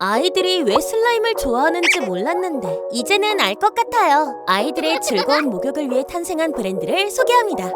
아이들이 왜 슬라임을 좋아하는지 몰랐는데 이제는 알 것 같아요. 아이들의 즐거운 목욕을 위해 탄생한 브랜드를 소개합니다.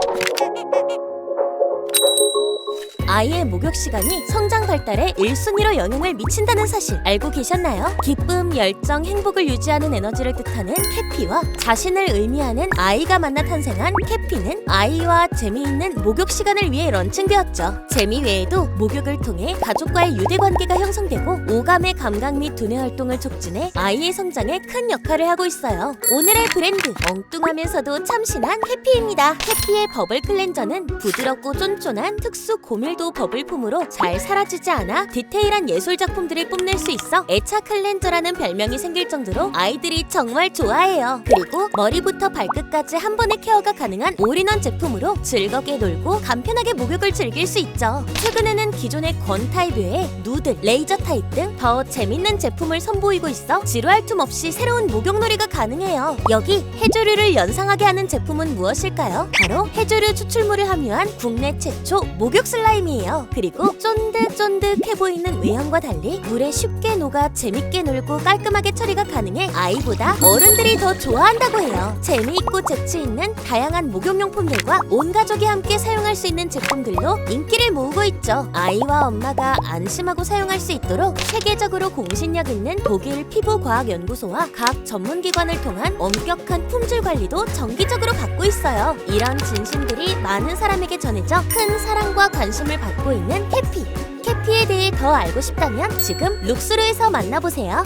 아이의 목욕 시간이 성장 발달에 1순위로 영향을 미친다는 사실 알고 계셨나요? 기쁨, 열정, 행복을 유지하는 에너지를 뜻하는 캐피와 자신을 의미하는 아이가 만나 탄생한 캐피는 아이와 재미있는 목욕 시간을 위해 런칭되었죠. 재미 외에도 목욕을 통해 가족과의 유대 관계가 형성되고 오감의 감각 및 두뇌 활동을 촉진해 아이의 성장에 큰 역할을 하고 있어요. 오늘의 브랜드 엉뚱하면서도 참신한 캐피입니다. 캐피의 버블 클렌저는 부드럽고 쫀쫀한 특수 고밀도 버블폼으로 잘 사라지지 않아 디테일한 예술 작품들을 뽐낼 수 있어 애차 클렌저라는 별명이 생길 정도로 아이들이 정말 좋아해요. 그리고 머리부터 발끝까지 한 번에 케어가 가능한 올인원 제품으로 즐겁게 놀고 간편하게 목욕을 즐길 수 있죠. 최근에는 기존의 건 타입 외에 누드, 레이저 타입 등 더 재밌는 제품을 선보이고 있어 지루할 틈 없이 새로운 목욕놀이가 가능해요. 여기 해조류를 연상하게 하는 제품은 무엇일까요? 바로 해조류 추출물을 함유한 국내 최초 목욕 슬라임 이에요. 그리고 쫀득쫀득해 보이는 외형과 달리 물에 쉽게 녹아 재밌게 놀고 깔끔하게 처리가 가능해 아이보다 어른들이 더 좋아한다고 해요. 재미있고 재치 있는 다양한 목욕용품들과 온 가족이 함께 사용할 수 있는 제품들로 인기를 모으고 있죠. 아이와 엄마가 안심하고 사용할 수 있도록 세계적으로 공신력 있는 독일 피부과학연구소와 각 전문기관을 통한 엄격한 품질 관리도 정기적으로 받고 있어요. 이런 진심들이 많은 사람에게 전해져 큰 사랑과 관심을 받고 있는 캐피. 캐피에 대해 더 알고 싶다면 지금 룩스루에서 만나보세요.